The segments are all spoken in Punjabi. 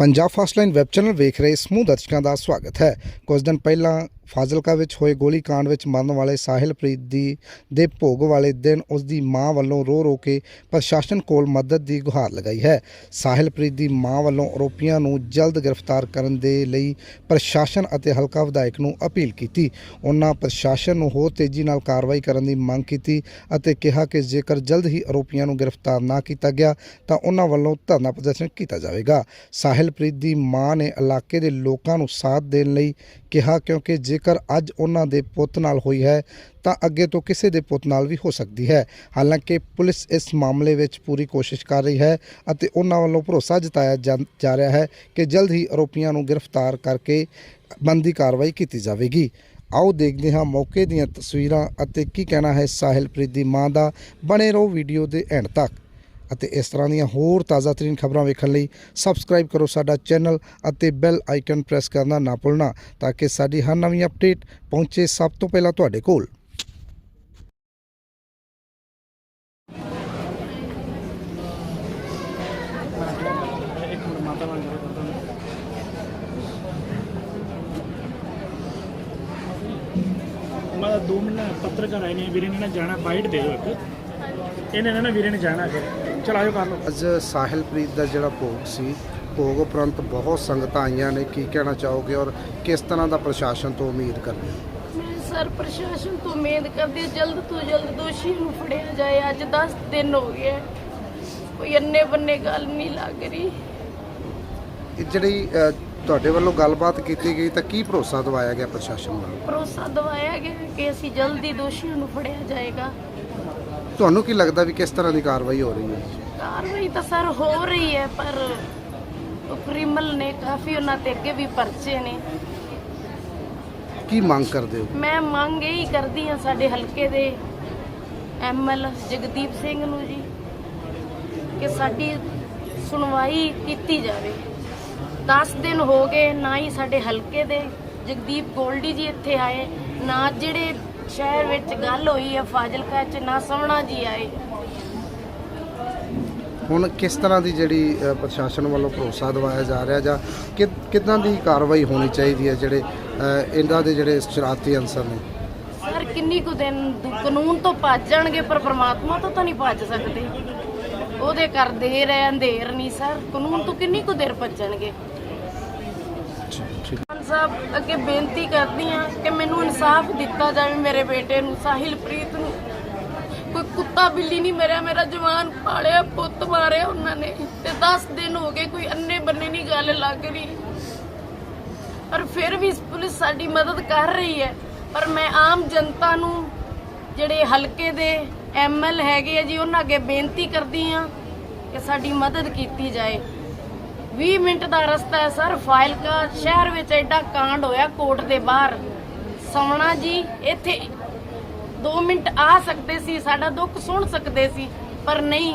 ਪੰਜਾਬ ਫਾਸਟਲਾਈਨ ਵੈਬ ਚੈਨਲ ਵੇਖ ਰਹੇ ਸਮੂਹ ਦਰਸ਼ਕਾਂ ਦਾ ਸਵਾਗਤ ਹੈ। ਕੁਝ ਦਿਨ ਪਹਿਲਾਂ ਫਾਜ਼ਿਲਕਾ ਵਿੱਚ ਹੋਏ ਗੋਲੀकांड ਵਿੱਚ ਮਰਨ ਵਾਲੇ ਸਾਹਿਲਪ੍ਰੀਤ ਦੀ ਦੇ ਭੋਗ ਵਾਲੇ ਦਿਨ ਉਸ ਦੀ ਮਾਂ ਵੱਲੋਂ ਰੋ ਰੋ ਕੇ ਪ੍ਰਸ਼ਾਸਨ ਕੋਲ ਮਦਦ ਦੀ ਗੁਹਾਰ ਲਗਾਈ ਹੈ। ਸਾਹਿਲਪ੍ਰੀਤ ਦੀ ਮਾਂ ਵੱਲੋਂ ਆਰੋਪੀਆਂ ਨੂੰ ਜਲਦ ਗ੍ਰਿਫਤਾਰ ਕਰਨ ਦੇ ਲਈ ਪ੍ਰਸ਼ਾਸਨ ਅਤੇ ਹਲਕਾ ਵਿਧਾਇਕ ਨੂੰ ਅਪੀਲ ਕੀਤੀ। ਉਹਨਾਂ ਪ੍ਰਸ਼ਾਸਨ ਨੂੰ ਹੋਰ ਤੇਜ਼ੀ ਨਾਲ ਕਾਰਵਾਈ ਕਰਨ ਦੀ ਮੰਗ ਕੀਤੀ ਅਤੇ ਕਿਹਾ ਕਿ ਜੇਕਰ ਜਲਦ ਹੀ ਆਰੋਪੀਆਂ ਨੂੰ ਗ੍ਰਿਫਤਾਰ ਨਾ ਕੀਤਾ ਗਿਆ ਤਾਂ ਉਹਨਾਂ ਵੱਲੋਂ ਧਰਨਾ ਪ੍ਰਦਰਸ਼ਨ ਕੀਤਾ ਜਾਵੇਗਾ। ਸਾਹਿਲਪ੍ਰੀਤ ਦੀ ਮਾਂ ਨੇ ਇਲਾਕੇ ਦੇ ਲੋਕਾਂ ਨੂੰ ਸਾਥ ਦੇਣ ਲਈ ਕਿਹਾ ਕਿਉਂਕਿ ਜੇ ਜੇਕਰ ਅੱਜ ਉਹਨਾਂ ਦੇ ਪੁੱਤ ਨਾਲ ਹੋਈ ਹੈ, ਤਾਂ ਅੱਗੇ ਤੋਂ ਕਿਸੇ ਦੇ ਪੁੱਤ ਨਾਲ ਵੀ ਹੋ ਸਕਦੀ ਹੈ। ਹਾਲਾਂਕਿ ਪੁਲਿਸ ਇਸ ਮਾਮਲੇ ਵਿੱਚ ਪੂਰੀ ਕੋਸ਼ਿਸ਼ ਕਰ ਰਹੀ ਹੈ ਅਤੇ ਉਹਨਾਂ ਵੱਲੋਂ ਭਰੋਸਾ ਜਤਾਇਆ ਜਾ ਜਾ ਰਿਹਾ ਹੈ ਕਿ ਜਲਦ ਹੀ ਆਰੋਪੀਆਂ ਨੂੰ ਗ੍ਰਿਫਤਾਰ ਕਰਕੇ ਬੰਦੀ ਕਾਰਵਾਈ ਕੀਤੀ ਜਾਵੇਗੀ। ਆਓ ਦੇਖਦੇ ਹਾਂ ਮੌਕੇ ਦੀਆਂ ਤਸਵੀਰਾਂ ਅਤੇ ਕੀ ਕਹਿਣਾ ਹੈ ਸਾਹਿਲਪ੍ਰੀਤ ਦੀ ਮਾਂ ਦਾ। ਬਣੇ ਰਹੋ ਵੀਡੀਓ ਦੇ ਐਂਡ ਤੱਕ। ਅਤੇ ਇਸ ਤਰ੍ਹਾਂ ਦੀਆਂ ਹੋਰ ਤਾਜ਼ਾ ਤਰੀਨ ਖਬਰਾਂ ਵੇਖਣ ਲਈ ਸਬਸਕ੍ਰਾਈਬ ਕਰੋ ਸਾਡਾ ਚੈਨਲ ਅਤੇ ਬੈਲ ਆਈਕਨ ਪ੍ਰੈਸ ਕਰਨਾ ਨਾ ਭੁੱਲਣਾ ਤਾਂ ਕਿ ਸਾਡੀ ਹਰ ਨਵੀਂ ਅਪਡੇਟ ਪਹੁੰਚੇ ਸਭ ਤੋਂ ਪਹਿਲਾਂ ਤੁਹਾਡੇ ਕੋਲ। ਮੈਂ 2 ਮਿੰਟ ਪੱਤਰਕਾਰ ਆਏ ਨੇ, ਵੀਰੇ ਨੇ ਨਾ ਜਾਣਾ ਬਾਈਟ ਦੇ ਦਿਓ ਇੱਕ। ਇਹਨੇ ਨਾ ਵੀਰੇ ਨੇ ਜਾਣਾ ਫਿਰ ਚਲ ਆਜੋ ਕਰ ਲਓ। ਅੱਜ ਸਾਹਿਲਪ੍ਰੀਤ ਦਾ ਜਿਹੜਾ ਭੋਗ ਸੀ ਭੋਗ ਉਪਰੰਤ ਬਹੁਤ ਸੰਗਤਾਂ ਆਈਆਂ ਨੇ ਕੀ ਕਹਿਣਾ ਚਾਹੋਗੇ ਔਰ ਕਿਸ ਤਰ੍ਹਾਂ ਦਾ ਪ੍ਰਸ਼ਾਸਨ ਤੋਂ ਉਮੀਦ ਕਰਦੇ ਹੋ? ਸਰ ਪ੍ਰਸ਼ਾਸਨ ਤੋਂ ਉਮੀਦ ਕਰਦੀ ਹਾਂ ਜਲਦ ਤੋਂ ਜਲਦ ਦੋਸ਼ੀ ਨੂੰ ਫੜਿਆ ਜਾਏ। ਅੱਜ 10 ਦਿਨ ਹੋ ਗਏ ਹੈ। ਕੋਈ ਅੰਨੇ ਬੰਨੇ ਗੱਲ ਨਹੀਂ ਲੱਗ ਰਹੀ। ਇਹ ਜਿਹੜੀ ਅ, ਤੁਹਾਡੇ ਵੱਲੋਂ ਗੱਲਬਾਤ ਕੀਤੀ ਗਈ ਤਾਂ ਕੀ ਭਰੋਸਾ ਦਵਾਇਆ ਗਿਆ ਪ੍ਰਸ਼ਾਸਨ ਵੱਲੋਂ? ਭਰੋਸਾ ਦਵਾਇਆ ਗਿਆ ਕਿ ਅਸੀਂ ਜਲਦੀ ਦੋਸ਼ੀਆਂ ਨੂੰ ਫੜਿਆ ਜਾਏਗਾ। ਤੁਹਾਨੂੰ ਕੀ ਲੱਗਦਾ ਵੀ ਕਿਸ ਤਰ੍ਹਾਂ ਦੀ ਕਾਰਵਾਈ ਹੋ ਰਹੀ ਹੈ? ਕਾਰਵਾਈ ਤਾਂ ਸਰ ਹੋ ਰਹੀ ਹੈ ਪਰ ਉਹ ਕ੍ਰਿਮਲ ਨੇ ਕਾਫੀ ਉਹਨਾਂ ਤੇ ਅੱਗੇ ਵੀ ਪਰਚੇ ਨੇ। ਕੀ ਮੰਗ ਕਰਦੇ ਹੋ? ਮੈਂ ਮੰਗ ਇਹੀ ਕਰਦੀ ਹਾਂ ਸਾਡੇ ਹਲਕੇ ਦੇ ਐਮਐਲ ਜਗਦੀਪ ਸਿੰਘ ਨੂੰ ਜੀ ਕਿ ਸਾਡੀ ਸੁਣਵਾਈ ਕੀਤੀ ਜਾਵੇ। 10 ਦਿਨ ਹੋ ਗਏ ਨਾ ਹੀ ਸਾਡੇ ਹਲਕੇ ਦੇ ਜਗਦੀਪ ਗੋਲਡੀ ਜੀ ਇੱਥੇ ਆਏ ਨਾ ਜਿਹੜੇ ਸ਼ਹਿਰ ਵਿੱਚ ਗੱਲ ਹੋਈ ਹੈ ਫਾਜ਼ਿਲਕਾ ਚ ਨਾ ਸਵਣਾ ਜੀ ਆਏ। ਹੁਣ ਕਿਸ ਤਰ੍ਹਾਂ ਦੀ ਜਿਹੜੀ ਅ, ਪ੍ਰਸ਼ਾਸਨ ਵੱਲੋਂ ਭਰੋਸਾ ਦਵਾਇਆ ਜਾ ਰਿਹਾ ਜਾਂ ਕਿ ਕਿੱਦਾਂ ਦੀ ਕਾਰਵਾਈ ਹੋਣੀ ਚਾਹੀਦੀ ਹੈ ਜਿਹੜੇ ਅ, ਇਹਨਾਂ ਦੇ ਜਿਹੜੇ ਸ਼ਰਾਰਤੀ ਅਨਸਰ ਨੇ? ਸਰ ਕਿੰਨੀ ਕੁ ਦਿਨ ਦੁ- ਕਾਨੂੰਨ ਤੋਂ ਭੱਜ ਜਾਣਗੇ ਪਰ ਪ੍ਰਮਾਤਮਾ ਤੋਂ ਤਾਂ ਨਹੀਂ ਭੱਜ ਸਕਦੇ। ਉਹਦੇ ਕਰਦੇ ਰਹਿ ਅੰਧੇਰ ਨਹੀਂ ਸਰ। ਕਾਨੂੰਨ ਤੋਂ ਕਿੰਨੀ ਕੁ ਦੇਰ ਭੱਜਣਗੇ? ਠੀਕ ਖਾਨ ਸਾਹਿਬ ਅੱਗੇ ਬੇਨਤੀ ਕਰਦੀ ਹਾਂ ਕਿ ਮੈਨੂੰ ਇਨਸਾਫ ਦਿੱਤਾ ਜਾਵੇ ਮੇਰੇ ਬੇਟੇ ਨੂੰ ਸਾਹਿਲਪ੍ਰੀਤ ਨੂੰ। ਕੁੱਤਾ ਬਿੱਲੀ ਨਹੀਂ ਮਰਿਆ, ਮੇਰਾ ਜਵਾਨ ਪਾਲਿਆ, ਪੁੱਤ ਮਾਰਿਆ ਉਹਨਾਂ ਨੇ। ਤੇ 10 ਦਿਨ ਹੋ ਗਏ, ਕੋਈ ਅੰਨੇ ਬੰਨੇ ਨਹੀਂ ਗੱਲ ਲੱਗ ਰਹੀ। ਪਰ ਫਿਰ ਵੀ ਪੁਲਿਸ ਸਾਡੀ ਮਦਦ ਕਰ ਰਹੀ ਹੈ। ਪਰ ਮੈਂ ਆਮ ਜਨਤਾ ਨੂੰ, ਜਿਹੜੇ ਹਲਕੇ ਦੇ ਐਮਐਲ ਹੈਗੇ ਆ ਜੀ, ਉਹਨਾਂ ਅੱਗੇ ਬੇਨਤੀ ਕਰਦੀ ਹਾਂ ਕਿ ਸਾਡੀ ਮਦਦ ਕੀਤੀ ਜਾਏ। 20 ਮਿੰਟ ਦਾ ਰਸਤਾ ਹੈ ਸਰ, ਫਾਇਲਕਾ ਸ਼ਹਿਰ ਵਿੱਚ ਐਡਾ ਕਾਂਡ ਹੋਇਆ, ਕੋਰਟ ਦੇ ਬਾਹਰ। ਸਵਣਾ ਜੀ, ਇੱਥੇ 2 ਮਿੰਟ ਆ ਸਕਦੇ ਸੀ, ਸਾਡਾ ਦੁੱਖ ਸੁਣ ਸਕਦੇ ਸੀ, ਪਰ ਨਹੀਂ।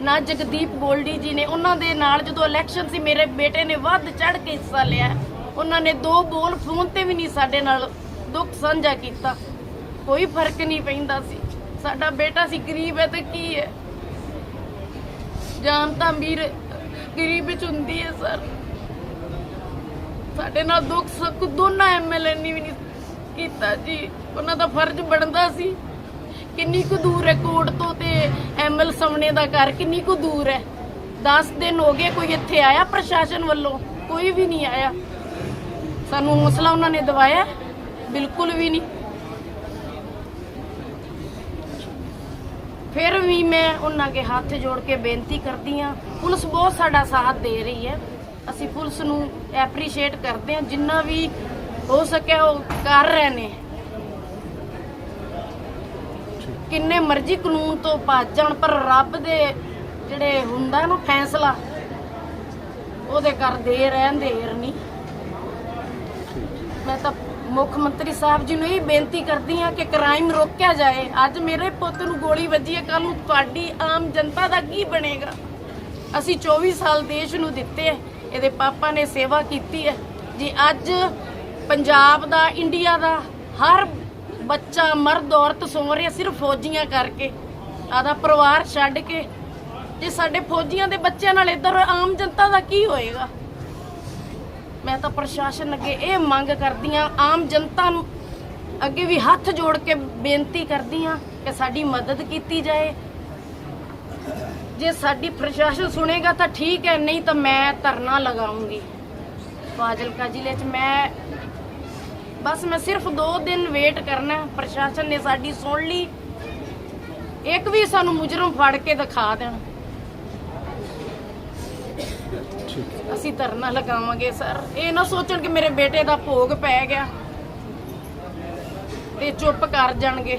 ਨਾ ਜਗਦੀਪ ਗੋਲਡੀ ਜੀ ਨੇ ਉਹਨਾਂ ਦੇ ਨਾਲ ਜਦੋਂ ਇਲੈਕਸ਼ਨ ਸੀ, ਮੇਰੇ ਬੇਟੇ ਨੇ ਵੱਧ ਚੜ ਕੇ ਹਿੱਸਾ ਲਿਆ। ਉਹਨਾਂ ਨੇ ਦੋ ਬੋਲ ਫੋਨ ਤੇ ਵੀ ਨਹੀਂ ਸਾਡੇ ਨਾਲ ਦੁੱਖ ਸਾਂਝਾ ਕੀਤਾ। ਕੋਈ ਫ਼ਰਕ ਨਹੀਂ ਪੈਂਦਾ ਸੀ। ਸਾਡਾ ਬੇਟਾ ਸੀ, ਗਰੀਬ ਹੈ ਤੇ ਕੀ ਹੈ? ਜਾਨ ਤਾਂ ਅਮੀਰ, ਗਰੀਬ ਵਿੱਚ ਹੁੰਦੀ ਹੈ ਸਰ। ਸਾਡੇ ਨਾਲ ਦੁੱਖ ਸੁੱਖ ਦੋਨਾਂ ਐਮਐਲਏ ਨੇ ਵੀ ਨਹੀਂ ਕੀਤਾ ਜੀ। ਉਹਨਾਂ ਦਾ ਫਰਜ਼ ਬਣਦਾ ਸੀ। ਕਿੰਨੀ ਕੁ ਦੂਰ ਹੈ ਕੋਰਟ ਤੋਂ ਤੇ ਐਮਐਲ ਸਾਹਮਣੇ ਦਾ ਘਰ, ਕਿੰਨੀ ਕੁ ਦੂਰ ਹੈ? 10 ਦਿਨ ਹੋ ਗਏ ਕੋਈ ਇੱਥੇ ਆਇਆ ਪ੍ਰਸ਼ਾਸਨ ਵੱਲੋਂ? ਕੋਈ ਵੀ ਨਹੀਂ ਆਇਆ। ਸਾਨੂੰ ਹੌਸਲਾ ਉਹਨਾਂ ਨੇ ਦਵਾਇਆ ਬਿਲਕੁਲ ਵੀ ਨਹੀਂ। ਫਿਰ ਵੀ ਮੈਂ ਉਹਨਾਂ ਦੇ ਹੱਥ ਜੋੜ ਕੇ ਬੇਨਤੀ ਕਰਦੀ ਹਾਂ, ਪੁਲਿਸ ਬਹੁਤ ਸਾਡਾ ਸਾਥ ਦੇ ਰਹੀ ਹੈ। ਅਸੀਂ ਪੁਲਿਸ ਨੂੰ ਐਪਰੀਸ਼ੀਏਟ ਕਰਦੇ ਹਾਂ। ਜਿੰਨਾ ਵੀ ਹੋ ਸਕਿਆ ਉਹ ਕਰ ਰਹੇ ਨੇ। ਕਿੰਨੇ ਮਰਜ਼ੀ ਕਾਨੂੰਨ ਤੋਂ ਭੱਜ ਜਾਣ, ਪਰ ਰੱਬ ਦੇ ਜਿਹੜੇ ਹੁੰਦਾ ਨਾ ਫੈਸਲਾ, ਉਹਦੇ ਕਰਦੇ ਰਹਿੰਦੇ ਨਹੀਂ। ਮੈਂ ਤਾਂ ਮੁੱਖ ਮੰਤਰੀ ਸਾਹਿਬ ਜੀ ਨੂੰ ਇਹ ਬੇਨਤੀ ਕਰਦੀ ਹਾਂ ਕਿ ਕ੍ਰਾਈਮ ਰੋਕਿਆ ਜਾਏ। ਅੱਜ ਮੇਰੇ ਪੁੱਤ ਨੂੰ ਗੋਲੀ ਵੱਜੀ ਹੈ ਕੱਲ ਨੂੰ ਤੁਹਾਡੀ ਆਮ ਜਨਤਾ ਦਾ ਕੀ ਬਣੇਗਾ? ਅਸੀਂ 24 ਸਾਲ ਦੇਸ਼ ਨੂੰ ਦਿੱਤੇ ਇਹਦੇ ਪਾਪਾ ਨੇ ਸੇਵਾ ਕੀਤੀ ਹੈ। ਜੀ, ਅੱਜ ਪੰਜਾਬ ਦਾ, ਇੰਡੀਆ ਦਾ ਹਰ ਬੱਚਾ ਮਰਦ ਔਰਤ ਸੋ ਰਿਹਾ ਸਿਰਫ ਫੌਜੀਆਂ ਕਰਕੇ। ਆਦਾ ਪਰਿਵਾਰ ਛੱਡ ਕੇ, ਜੇ ਸਾਡੇ ਫੌਜੀਆਂ ਦੇ ਬੱਚਿਆਂ ਨਾਲ ਇਧਰ ਆਮ ਜਨਤਾ ਦਾ ਕੀ ਹੋਏਗਾ? ਮੈਂ ਤਾਂ ਪ੍ਰਸ਼ਾਸਨ ਅੱਗੇ ਇਹ ਮੰਗ ਕਰਦੀ ਆ ਆਮ ਜਨਤਾ ਨੂੰ ਅੱਗੇ ਵੀ ਹੱਥ ਜੋੜ ਕੇ ਬੇਨਤੀ ਕਰਦੀ ਆ ਕਿ ਸਾਡੀ ਮਦਦ ਕੀਤੀ ਜਾਏ। ਜੇ ਸਾਡੀ ਪ੍ਰਸ਼ਾਸਨ ਸੁਣੇਗਾ ਤਾਂ ਠੀਕ ਹੈ, ਨਹੀਂ ਤਾਂ ਮੈਂ ਧਰਨਾ ਲਗਾਉਂਗੀ। ਫਾਜ਼ਿਲਕਾ ਜ਼ਿਲ੍ਹੇ 'ਚ ਮੈਂ ਬਸ ਮੈਂ ਸਿਰਫ 2 ਦਿਨ ਵੇਟ ਕਰਨਾ ਪ੍ਰਸ਼ਾਸਨ ਨੇ ਸਾਡੀ ਸੁਣ ਲਈ। ਇੱਕ ਵੀ ਸਾਨੂੰ ਮੁਜਰਮ ਫੜ ਕੇ ਦਿਖਾ ਦੇਣ। ਅਸੀਂ ਧਰਨਾ ਲਗਾਵਾਂਗੇ, ਸਰ। ਇਹ ਨਾ ਸੋਚਣ ਕਿ ਮੇਰੇ ਬੇਟੇ ਦਾ ਭੋਗ ਪੈ ਗਿਆ ਤੇ ਚੁੱਪ ਕਰ ਜਾਣਗੇ।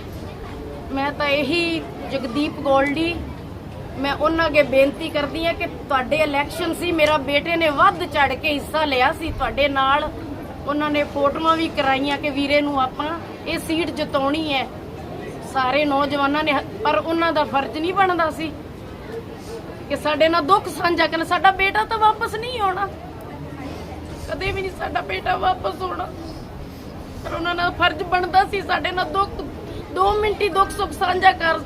ਮੈਂ ਤਾਂ ਇਹੀ ਜਗਦੀਪ ਗੋਲਡੀ, ਮੈਂ ਉਹਨਾਂ ਅੱਗੇ ਬੇਨਤੀ ਕਰਦੀ ਹਾਂ ਕਿ ਤੁਹਾਡੇ ਇਲੈਕਸ਼ਨ ਸੀ, ਮੇਰਾ ਬੇਟੇ ਨੇ ਵੱਧ ਚੜ ਕੇ ਹਿੱਸਾ ਲਿਆ ਸੀ, ਤੁਹਾਡੇ ਨਾਲ ਉਹਨਾਂ ਨੇ ਫੋਟੋਆਂ ਵੀ ਕਰਾਈਆਂ ਕਿ ਵੀਰੇ ਨੂੰ ਆਪਾਂ ਇਹ ਸੀਟ ਜਿਤਾਉਣੀ ਹੈ। ਸਾਰੇ ਨੌਜਵਾਨਾਂ ਨੇ ਪਰ ਉਹਨਾਂ ਦਾ ਫਰਜ਼ ਨਹੀਂ ਬਣਦਾ ਸੀ ਕਿ ਸਾਡੇ ਨਾਲ ਦੁੱਖ ਸਾਂਝਾ ਕਰਨ। ਸਾਡਾ ਬੇਟਾ ਤਾਂ ਵਾਪਸ ਨਹੀਂ ਆਉਣਾ। ਕਦੇ ਵੀ ਨਹੀਂ ਸਾਡਾ ਬੇਟਾ ਵਾਪਸ ਆਉਣਾ। ਪਰ ਉਹਨਾਂ ਨਾਲ ਫਰਜ਼ ਬਣਦਾ ਸੀ ਸਾਡੇ ਨਾਲ ਦੁੱਖ 2 ਮਿੰਟ ਹੀ ਦੁੱਖ ਸੁੱਖ ਸਾਂਝਾ ਕਰ